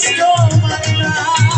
Krishna Mata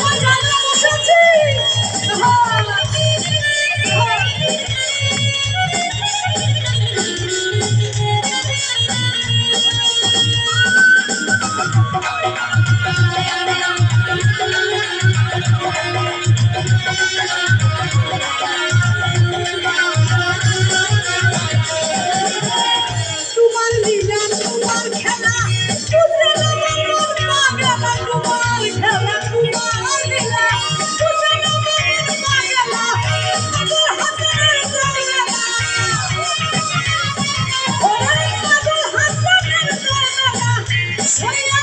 Vamos, Yes.